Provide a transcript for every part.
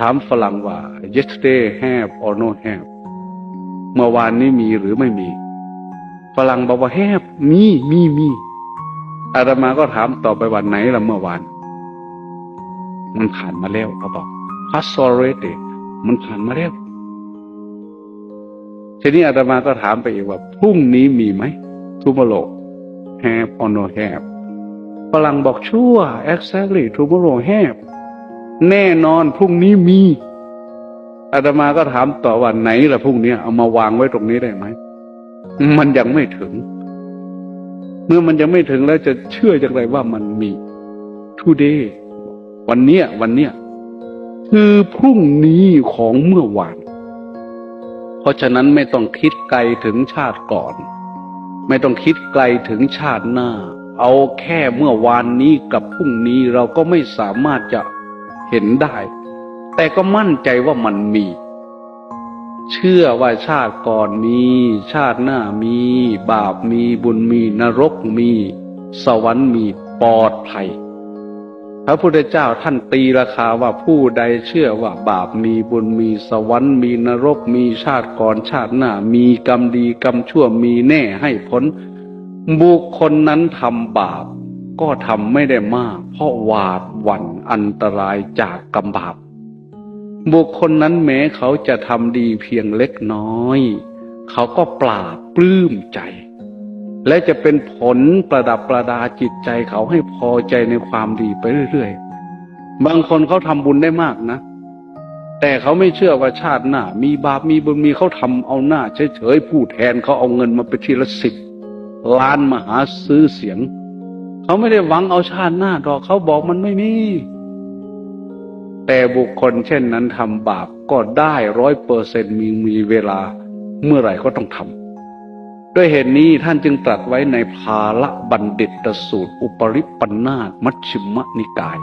ถามฝรั่งว่า yesterday have or no have เมื่อวานนี้มีหรือไม่มี ฝรั่งบอกว่า have มีมีมีอาตมาก็ถามต่อไปวันไหนละเมื่อวาน มันผ่านมาแล้วเขาบอก past already มันผ่านมาแล้วทีนี้อาตมาก็ถามไปอีกว่าพรุ่งนี้มีไหม tomorrow have or no have ฝรั่งบอกชั่ว exactly tomorrow have แน่นอนพรุ่งนี้มีอาตมาก็ถามต่อว่าไหนล่ะพรุ่งนี้เอามาวางไว้ตรงนี้ได้ไหมมันยังไม่ถึง เมื่อมันยังไม่ถึงแล้วจะเชื่ออย่างไรว่ามันมี today วันเนี้ย วันเนี้ยคือพรุ่งนี้ของเมื่อวาน เพราะฉะนั้นไม่ต้องคิดไกลถึงชาติก่อน ไม่ต้องคิดไกลถึงชาติหน้า เอาแค่เมื่อวานนี้กับพรุ่งนี้เราก็ไม่สามารถจะ เห็นได้ แต่ก็มั่นใจว่ามันมี เชื่อว่าชาติก่อนมี ชาติหน้ามี บาปมีบุญมีนรกมี สวรรค์มีปลอดภัยพระพุทธเจ้าท่านตีราคาว่าผู้ใดเชื่อว่าบาปมีบุญมีสวรรค์มีนรกมีชาติก่อนชาติหน้า มีกรรมดีกรรมชั่วมีแน่ให้พ้นบุคคลนั้นทำบาป ก็ทำไม่ได้มาก เพราะหวาดหวั่นอันตรายจากกรรมบาปบุคคลนั้นแม้เขาจะทำดีเพียงเล็กน้อย เขาก็ปราบปลื้มใจ และจะเป็นผลประดับประดาจิตใจเขาให้พอใจในความดีไปเรื่อยๆ บางคนเขาทำบุญได้มากนะ แต่เขาไม่เชื่อว่าชาติหน้า มีบาปมีบุญมีเขาทำเอาหน้าเฉยๆผู้แทนเขาเอาเงินมาไปทีละสิบล้านมาหาซื้อเสียง เขาไม่ได้หวังเอาชาติหน้าดอกเขาบอกมันไม่มี แต่บุคคลเช่นนั้นทำบาปก็ได้ร้อยเปอร์เซ็นมีมีเวลาเมื่อไหร่ก็ต้องทำด้วยเหตุนี้ท่านจึงตรัสไว้ในภาละบัณฑิตสูตร อุปริปันธาตมัชฌิมนิกาย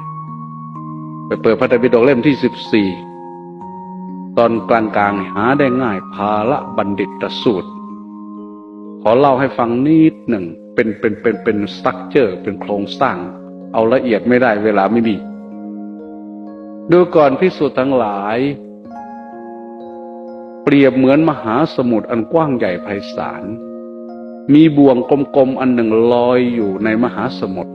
ไปเปิดพระไตรปิฎกเล่มที่สิบสี่ตอนกลางกลางๆหาได้ง่ายภาละบัณฑิตสูตร ขอเล่าให้ฟังนิดหนึ่ง เป็นเป็นเป็นเป็นสตั๊กเจอร์เป็นโครงสร้าง เอาละเอียดไม่ได้เวลาไม่มี ดูก่อนพิสูจน์ทั้งหลาย เปรียบเหมือนมหาสมุทรอันกว้างใหญ่ไพศาล มีบ่วงกลมๆอันหนึ่งลอยอยู่ในมหาสมุทร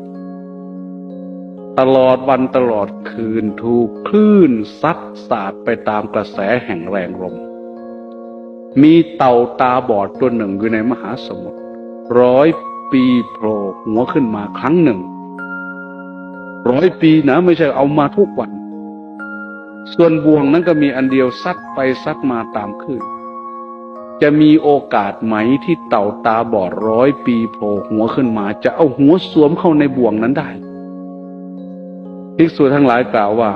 ตลอดวันตลอดคืนถูกคลื่นซัดสาดไปตามกระแสแห่งแรงลม มีเต่าตาบอดตัวหนึ่งอยู่ในมหาสมุทรร้อย ปีโผล่หัวขึ้นมาครั้งหนึ่ง ร้อยปีนะไม่ใช่เอามาทุกวัน ส่วนบ่วงนั้นก็มีอันเดียวซัดไปซัดมาตามคลื่นจะมีโอกาสไหมที่เต่าตาบอดร้อยปีโผล่หัวขึ้นมา จะเอาหัวสวมเข้าในบ่วงนั้นได้ภิกษุทั้งหลายกล่าวว่า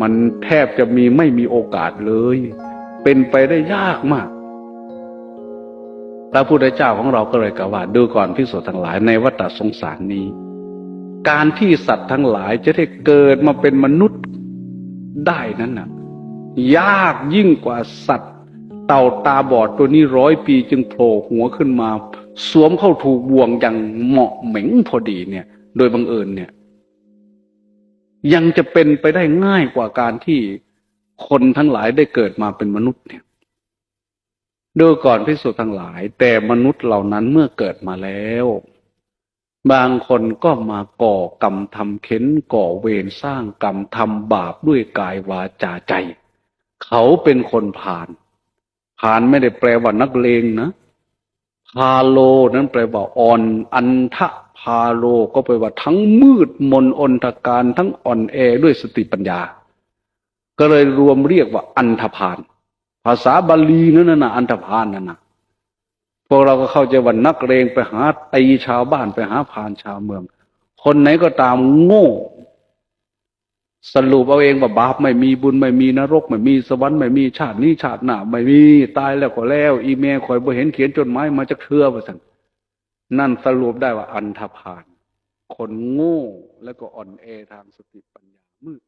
มันแทบจะมีไม่มีโอกาสเลย เป็นไปได้ยากมาก พระพุทธเจ้าของเราก็เลยกล่าวว่าดูก่อนภิกษุทั้งหลายในวัฏสงสารนี้ การที่สัตว์ทั้งหลายจะได้เกิดมาเป็นมนุษย์ได้นั้นน่ะ ยากยิ่งกว่าสัตว์ เต่าตาบอดตัวนี้ร้อยปีจึงโผล่หัวขึ้นมา สวมเข้าถูกบ่วงอย่างเหมาะเหม็งพอดีเนี่ย โดยบังเอิญเนี่ย ยังจะเป็นไปได้ง่ายกว่าการที่คนทั้งหลายได้เกิดมาเป็นมนุษย์เนี่ย ดูก่อนพิสูจน์ทั้งหลาย แต่มนุษย์เหล่านั้นเมื่อเกิดมาแล้ว บางคนก็มาก่อกรรมทำเข็นก่อเวรสร้างกรรมทำบาปด้วยกายวาจาใจ เขาเป็นคนผ่าน ผ่านไม่ได้แปลว่านักเลงนะพาโลนั้นแปลว่าอ่อนอันทะพาโลก็แปลว่าทั้งมืดมนอนทการทั้งอ่อนแอด้วยสติปัญญา ก็เลยรวมเรียกว่าอันธพาล ภาษาบาลีนั่นน่ะอันธพาลนั่นน่ะพวกเราก็เข้าใจว่านักเลงไปหาตีชาวบ้านไปหาพานชาวเมือง คนไหนก็ตามโง่ สรุปเอาเองว่าบาปไม่มีบุญไม่มีนรก ไม่มีสวรรค์ไม่มีชาตินี้ชาติหน้าไม่มีตายแล้วก็แล้ว อีเมลคอยบ่เห็นเขียนจดหมายมาจะเครือว่าสั่นนั่นสรุปได้ว่าอันธพาลคนโง่แล้วก็อ่อนแอทางสติปัญญามืด